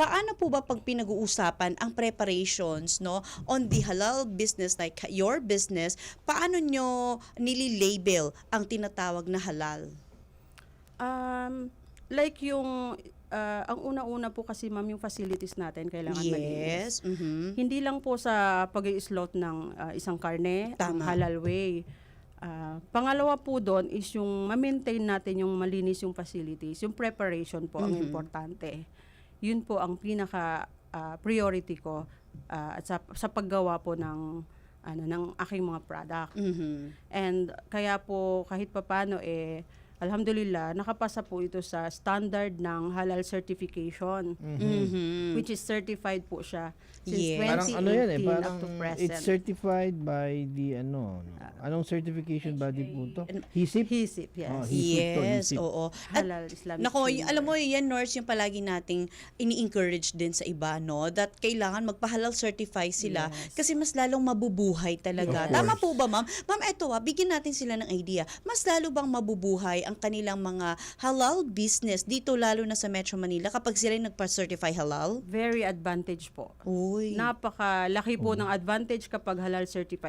paano po ba pag pinag-uusapan ang preparations no on the halal business like your business, paano nyo nililabel ang tinatawag na halal? Um, like yung, ah, ang una-una po kasi ma'am, yung facilities natin kailangan malinis. Yes. mhm. Hindi lang po sa pag slot ng ah, isang karne, ang Tama. halal way. Ah, pangalawa po doon is yung ma-maintain natin yung malinis yung facilities. Yung preparation po ang Mhm. importante. Yun po ang pinaka ah, priority ko ah, at sa, sa paggawa po ng ano ng aking mga product. Mhm. And kaya po kahit papano eh alhamdulillah nakapasa po ito sa standard ng halal certification Mhm. which is certified po siya since Yes. Parang 2018 ano yan eh, up parang to present. it's certified by the ano, anong certification body po to? HISIP? HISIP, yes. Oh, HISIP to, Yes, HISIP. oo. At halal Islamic Nako, y- alam mo, yan, Nors, yung palagi nating ini-encourage din sa iba, no? That kailangan magpahalal certify sila Yes. kasi mas lalong mabubuhay talaga. Tama po ba, ma'am? Ma'am, eto ah, bigyan natin sila ng idea. Mas lalo bang mabubuhay ang kanilang mga halal business dito lalo na sa Metro Manila kapag sila yung nagpa-certify halal? very advantage po. Uy. Napakalaki po ng advantage kapag halal certified.